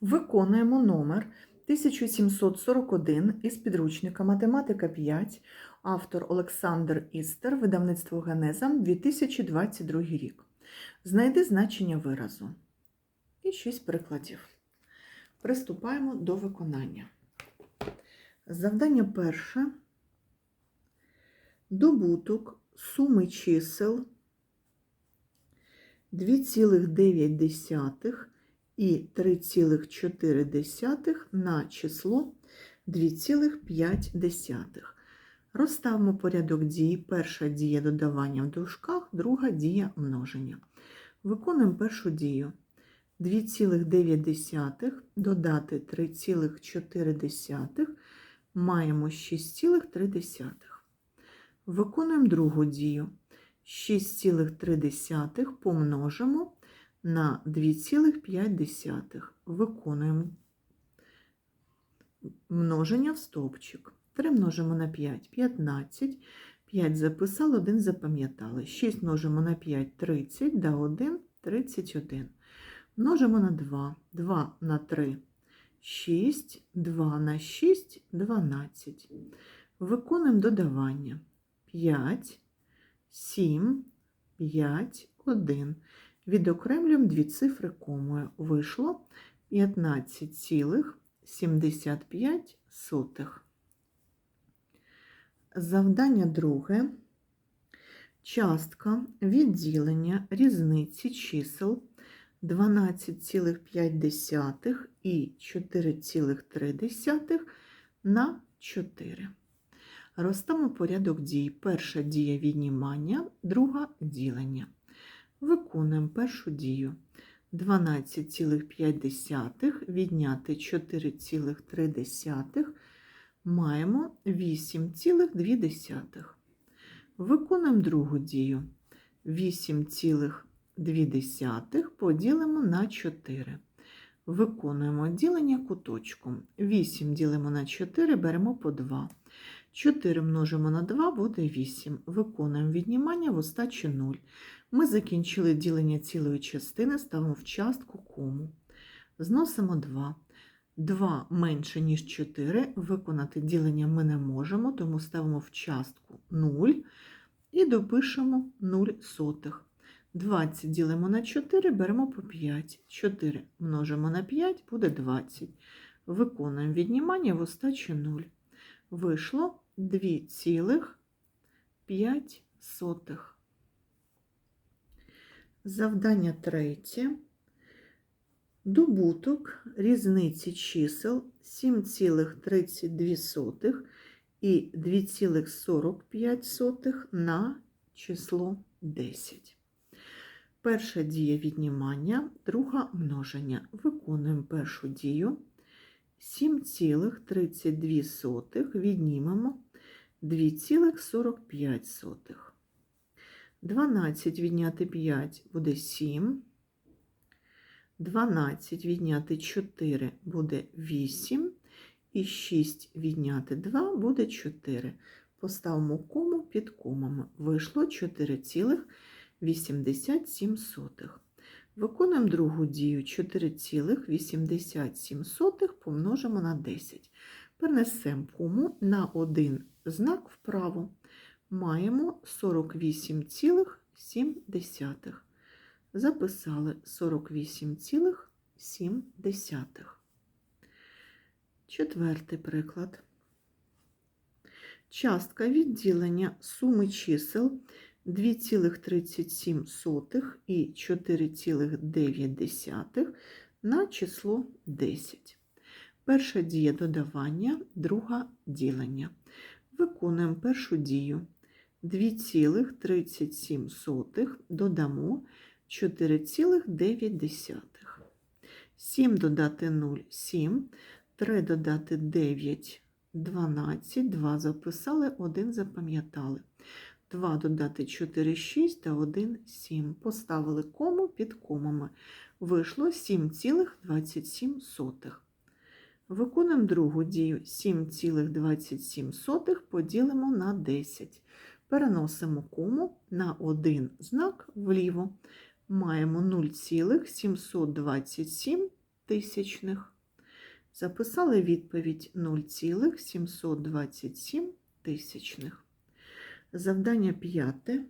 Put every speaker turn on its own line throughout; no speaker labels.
Виконуємо номер 1741 із підручника Математика 5, автор Олександр Істер, видавництво Генеза, 2022 рік. Знайди значення виразу. І шість прикладів. Приступаємо до виконання. Завдання перше. Добуток суми чисел 2,9 і 3,4 на число 2,5. Розставимо порядок дій. Перша дія додавання в дужках, друга дія множення. Виконуємо першу дію. 2,9 додати 3,4 маємо 6,3. Виконуємо другу дію. 6,3 помножимо на 2,5. Виконуємо множення в стовпчик. 3 множимо на 5 – 15. 5 записали, 1 запам'ятали. 6 множимо на 5 – 30, да 1 – 31. Множимо на 2. 2 на 3 – 6, 2 на 6 – 12. Виконуємо додавання. 5, 7, 5, 1. Відокремлюємо дві цифри комою. Вийшло 15,75. Завдання друге. Частка відділення різниці чисел 12,5 і 4,3 на 4. Розставимо порядок дій. Перша дія віднімання, друга ділення. Виконуємо першу дію. 12,5 відняти 4,3 маємо 8,2. Виконуємо другу дію. 8,2 поділимо на 4. Виконуємо ділення куточком. 8 ділимо на 4, беремо по 2. 4 множимо на 2 буде 8. Виконуємо віднімання в остачі 0. Ми закінчили ділення цілої частини, ставимо в частку кому. Зносимо 2. 2 менше, ніж 4. Виконати ділення ми не можемо, тому ставимо в частку 0 і допишемо 0 сотих. 20 ділимо на 4, беремо по 5. 4 множимо на 5, буде 20. Виконуємо віднімання в остачі 0. Вийшло 2,5. Завдання третє. Добуток різниці чисел 7,32 і 2,45 на число 10. Перша дія віднімання, друга множення. Виконуємо першу дію. 7,32 віднімемо 2,45. 12 відняти 5 буде 7. 12 відняти 4 буде 8. І 6 відняти 2 буде 4. Поставимо кому під комами. Вийшло 4,87. Виконуємо другу дію 4,87 помножимо на 10. Перенесемо кому на один знак вправо. Маємо 48,7. Записали 48,7. Четвертий приклад. Частка відділення суми чисел 2,37 і 4,9 на число 10. Перша дія додавання, друга ділення. Виконуємо першу дію. 2,37 додамо 4,9. 7 додати 0 – 7, 3 додати 9 – 12, 2 записали, 1 запам'ятали. 2 додати 4 – 6 та 1 – 7. Поставили кому під комами. Вийшло 7,27. Виконуємо другу дію. 7,27 поділимо на 10. Переносимо кому на один знак вліво. Маємо 0,727 тисячних. Записали відповідь 0,727 тисячних. Завдання п'яте.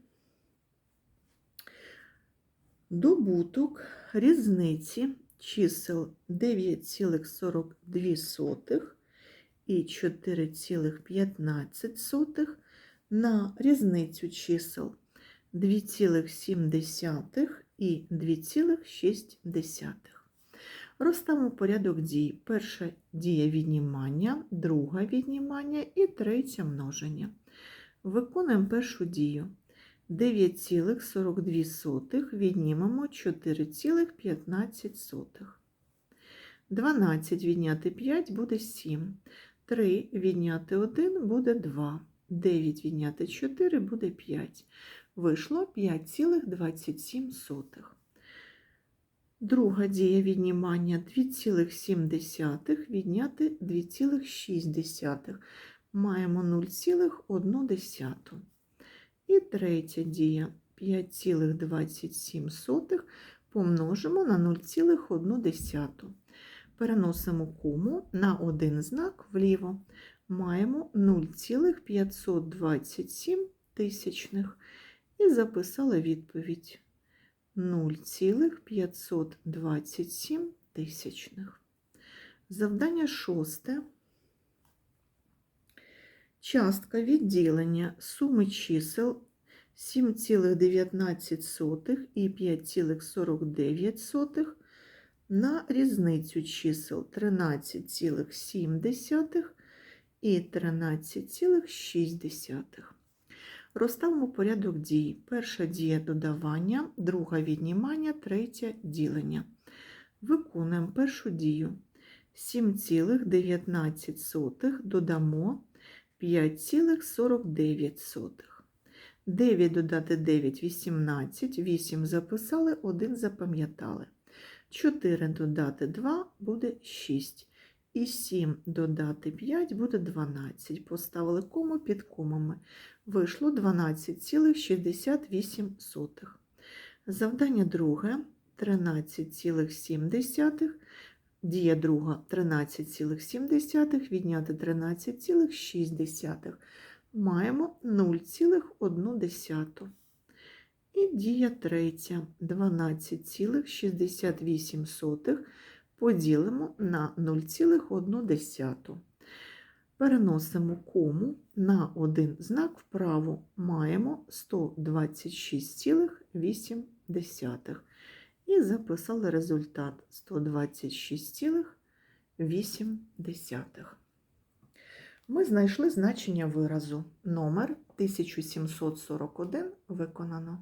Добуток різниці чисел 9,42 і 4,15 на різницю чисел 2,7 і 2,6. Розставимо порядок дій. Перша дія віднімання, друга віднімання і третя множення. Виконуємо першу дію. 9,42 віднімемо 4,15. 12 відняти 5 буде 7. 3 відняти 1 буде 2. 9 відняти 4 буде 5. Вийшло 5,27. Друга дія віднімання 2,7 відняти 2,6. Маємо 0,1. І третя дія 5,27 помножимо на 0,1. Переносимо кому на один знак вліво. Маємо 0,527 тисячних. І записали відповідь 0,527 тисячних. Завдання шосте. Частка відділення суми чисел 7,19 і 5,49 на різницю чисел 13,7 і 13,6. Розставимо порядок дій. Перша дія додавання, друга віднімання, третя ділення. Виконуємо першу дію. 7,19 додамо 5,49. 9 додати 9 – 18, 8 записали, 1 запам'ятали. 4 додати 2 буде 6. І 7 додати 5 буде 12. Поставили кому під комами. Вийшло 12,68. Завдання друге 13,7. Дія друга 13,7, відняти 13,6. Маємо 0,1. І дія третя 12,68 поділимо на 0,1. Переносимо кому на один знак вправо маємо 126,8. І записали результат 126,8. Ми знайшли значення виразу. Номер 1741 виконано.